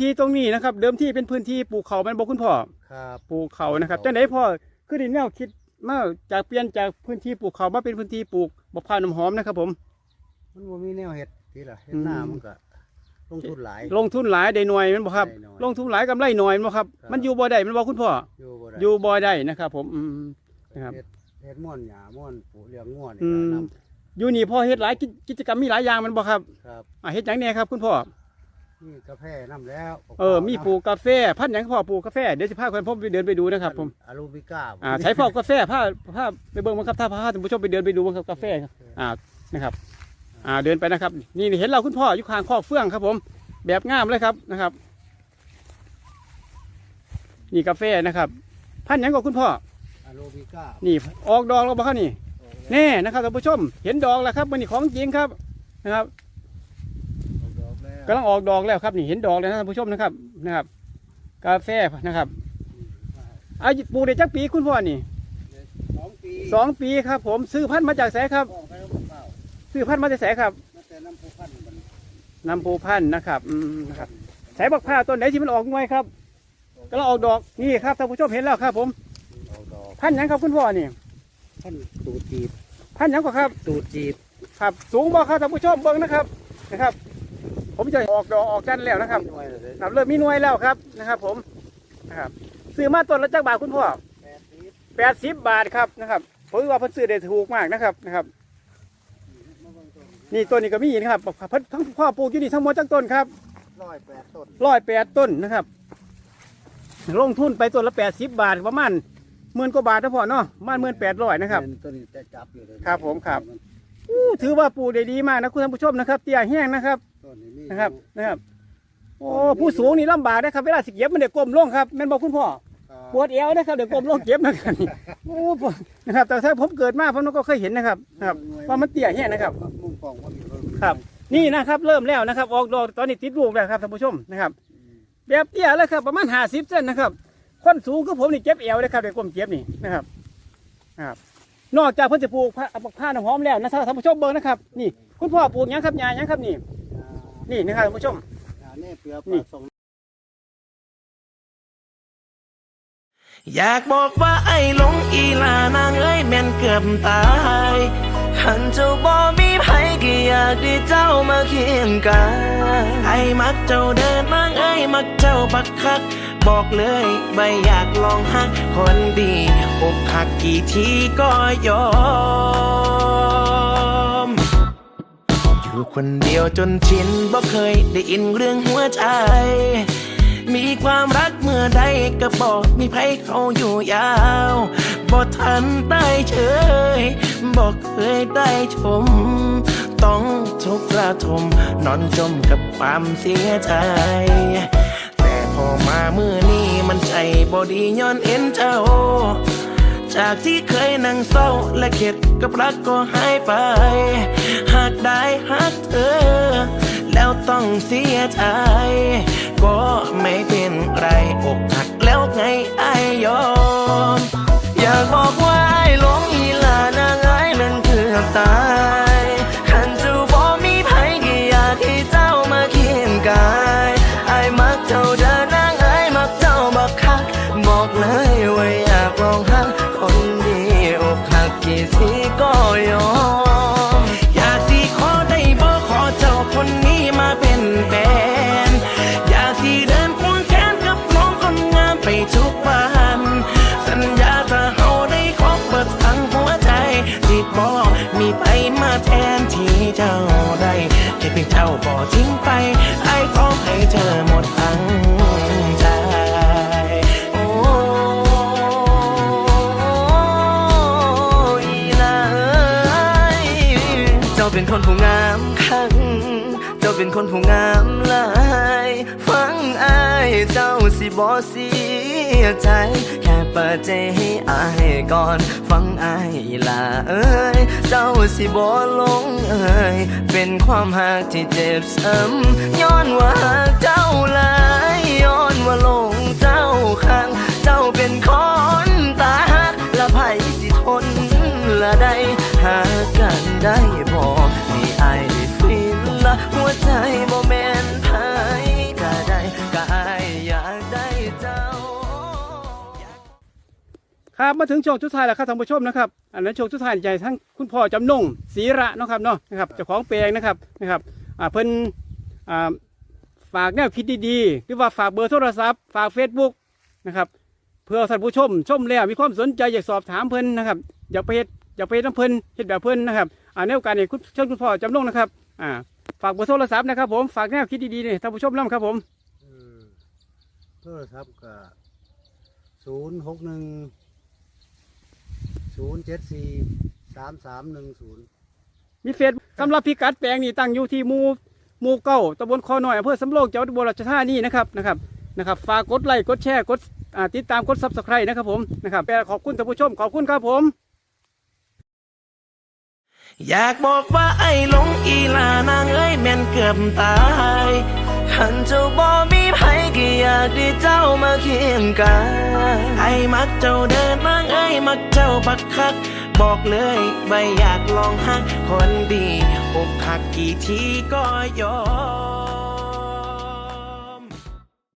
ที่ตรงนี้นะครับ เดิมที่เป็นพื้นที่ปลูกเขาแมันบอกคุณพ่อครับปลูกเขานะครับเขาจังไดพ่อคือไดินแนวคิดมาจากเปลี่ยนจากพื้นที่ปลูกเขามาเป็นพื้นที่ปลูกมะพร้าวน้ำหอมนะครับผม มันบ่มีแนวเฮ็ดทีละเฮ็ดอืมหน้ามันก็ลงทุนหลาย ลงทุนหลายได้หน่วยแมันบ่ครับ ได้น้อยลงทุนหลายกำไรหน่อยแมันบ่ครับ ครับ มันอยู่บ่ได้แมันบอกคุณพ่ออยู่บ่ได้อยู่บ่ได้นะครับ ผมอืม นะครับเฮ็ดเฮ็ดม่วนหญ้าม่วนปลูกเลี้ยงง่วนนี่อืก็มนํอยู่นี่พ่อเฮ็ดหลายกิจกิจกรรมมีหลายอย่างแมันบ่ครับครับอ่าเฮ็ดหยังแหน่ครับ คุณพ่อ มีกาแฟนํแล้วเออมีปลูกกาแฟพันธุ์หยังพ่อปลูกกาแฟเดี๋ยวสิพาคนพ่อไปเดินไปดูนะครับผมอารูบิก้าอ่าใช้พ่อกาแฟพาพาไปเบิ่งมั้งครับถ้าพาท่านผู้ชมไปเดินไปดูมั้งครับกาแฟครับอ่านะครับ อ่าเดินไปนะครับ นี่เห็นเราคุณพ่ออยู่ข้างคอกเฟื่องครับ ผม แบบงามเลยครับนะครับ นี่กาแฟนะครับ พันธุ์หยังก็คุณพ่ออารูบิก้านี่ออกดอกแล้วบ่ครับนี่แน่นะครับท่านผู้ชม เห็นดอกแล้วครับมันนี่ของจริงครับนะครับออ กดอกแล้วกำลังออกดอกแล้วครับนี่เห็นดอกแล้วนะท่านผู้ชมนะครับนะครับ กาแฟนะครับอายุปลูกได้จักปีคุณพ่อนี่สองปีสองปีครับ ผมซื้อพันธุ์มาจากแสครับออกไปแล้วบ่เปล่าซื้อพันธุ์มาจากแสครับตั้งแต่น้ำผู้พันมันนำปูพันธุ์นะครับอืมนะครับสายบักผ้าวต้นไหนที่มันออกงวยครับกำลังออกดอกนี่ครับท่านผู้ชมเห็นแล้วครับ ผมออกดอกพันธุ์หยังครับคุณพ่อนี่พันตูดจีบพันธุ์หยังก็ครับ ตูดจีบครับ สูงบ่ครับท่านผู้ชมเบิ่งนะครับนะครับ ผมจะออกดอกออกกันแล้วนะครับหน่วยเลยครับเริ่มมีหน่วยแล้วครับนะครับ ผมนะครับซื้อมาต้นละจักบาทคุณพ่อแปดสิบแปดสิบบาทครับนะครับผมว่าเพิ่นซื้อได้ถูกมากนะครับนะครับ นี่ต้นนี้ก็มีนะครับเพิ่นทั้งพ่อปลูกอยู่นี่ทั้งหมดจักต้นครับร้อยแปดต้นร้อยแปดต้นนะครับลงทุนไปต้นละแปดสิบบาทประมาณหมื่นกว่าบาทนะพ่อเนาะประมาณหมื่นแปดร้อยนะครับต้นนี้จะจับอยู่เลยครับผมครับอู้ถือว่าปลูกได้ดีมากนะคุณท่านผู้ชมนะครับเตี้ยแห้งนะครับต้ นนี้มีนะครับนะครับโอ้ผู้สูงนี่ลำบากนะครับเวลาสิเก็บมันเดี๋ยวก้มลงครับแม่นบอกคุณพ่อครับปวดเอวนะครับเดี๋ยวก้มลงเก็บนะครับนี่โอ้ปวดนะครับ แต่ถ้าผมเกิดมาผมก็เคยเห็นนะครับนะครับว่ามันเตี้ยแห้งนะครับมุมกล้องว่ามีเพิ่มครับ นี่นะครับเริ่มแล้วนะครับออกดอกตอนนี้ติดลูกแล้วครับท่านผู้ชมนะครับ แบบเตี้ยเลยครับ ประมาณห้าสิบเซนนะครับคนสูงคือผมนี่เก็บเอวเลยครับเดี๋ยวก้มเก็บนี่นะครับนะครับนอกจากเพิ่นจะปลูกผ้าผ้าน้ำหอมแล้วนะครับท่านผู้ชมเบิ่งนะครับนี่ คุณพ่อปลูกหยังครับหญ้าหยังครับนี่ นี่นะครับท่านผู้ชม อ่านี่เปลือกนี่ปลาส่งอยากบอกว่าไอ้หลงอีลานางเอ้ยแม่นเกือบตายขันเจ้าบ่มีไผก็อยากได้เจ้ามาเคียงกายไอ้มักเจ้าเดินนางเอ้ยมักเจ้าปักคัก บอกเลยไม่อยากลองหักคนดีอกหักกี่ทีก็ยอม อยู่คนเดียวจนชินบ่เคยได้อินเรื่องหัวใจ มีความรักเมื่อใดก็บอกมีไผเขาอยู่ยาวบ่ทันได้เฉยบอกเคยได้ชม ต้องทุกข์ระทมนอนจมกับความเสียใจ แต่พอมาเมื่อนี้มันใจบ่ดีย้อนเอ็นเจ้า จากที่เคยนั่งเศร้าและเข็ด กับรักก็หายไป หากได้หักเธอ แล้วต้องเสียใจ ก็ไม่เป็นไรอกหักแล้วไงไอยอม อยากบอกว่าไอ้หลงอีลานางไอ้ายมันเกือบตายขันจูบ่มีไผก็อยากให้เจ้ามาเคียงกายไอ้มักเจ้าเดินนางไอ้ายมักเจ้าบักคักบอกเลยว่า ยอมอยากที่ขอได้บอกขอเจ้าคนนี้มาเป็นแฟนอยากที่เดินควงแขนกับน้องคนงามไปทุกวัน สัญญาถ้าเฮาได้คบเบิดทั้งหัวใจสิบอกมีไปมาแทนที่เจ้าได้แค่เพียงเจ้าบ่ทิ้งไปไอ้พร้อมให้เธอหมดทั้ง จ้าเป็นคนผู้งามคังเจ้าเป็นคนผู้งามหลาย ฟังอายเจ้าสิบ่เสียใจ แค่เปิดใจให้อายก่อน ฟังอายลาเอ้ย เจ้าสิบ่ลงเอ้ย เป็นความหักที่เจ็บซ้ำย้อนว่าหักเจ้าหลาย ย้อนว่าลงเจ้าข้าง เจ้าเป็นคน ครับมาถึงช่วงสุดท้ายแล้วครับท่านผู้ชมนะครับอันนั้นช่วงสุดท้ายใหญ่ทั้งคุณพ่อจำนงศรีระเนาะครับเนาะนะครับเจ้าของแปลงนะครับนะครับอ่าเพิ่นอ่าฝากแนวคิดดีๆหรือว่าฝากเบอร์โทรศัพท์ฝาก Facebook นะครับเพื่อท่านผู้ชมชมแล้วมีความสนใจอยากสอบถามเพิ่นนะครับอยากไปเฮ็ดอยากไปเฮ็ดน้ำเพิ่นเฮ็ดแบบเพิ่นนะครับอ่าแนวการนี้คุณเชิญคุณพ่อจำนงนะครับอ่าฝากเบอร์โทรศัพท์นะครับผมฝากแนวคิดดีๆเนี่ยท่านผู้ชมนํครับผมโทรศัพท์ก็ศูนย์หกหนึ่ง ศูนย์เจ็ดสี่สามสามหนึ่งศูนย์มีเฟซสำหรับพิกัดแปลงนี่ตั้งอยู่ที่หมู่หมู่เก้าตำบลคอน้อยอำเภอสำโรงจังหวัดอุบลราชธานีนะครับนะครับนะครับฝากกดไลค์กดแชร์กดอ่าติดตามกดซับสไครต์นะครับผมนะครับแปลขอบคุณท่านผู้ชมขอบคุณครับผม อยากบอกว่าไอ้หลงอีลานางเอ้ยแม่นเกือบตายขันเจ้าบ่มีไผก็อยากได้เจ้ามาเคียงกายไอ้มักเจ้าเดินนางเอ้ย มักเจ้าบักคัก บอกเลยไม่อยากลองหักคนดีอกหักกี่ทีก็ยอม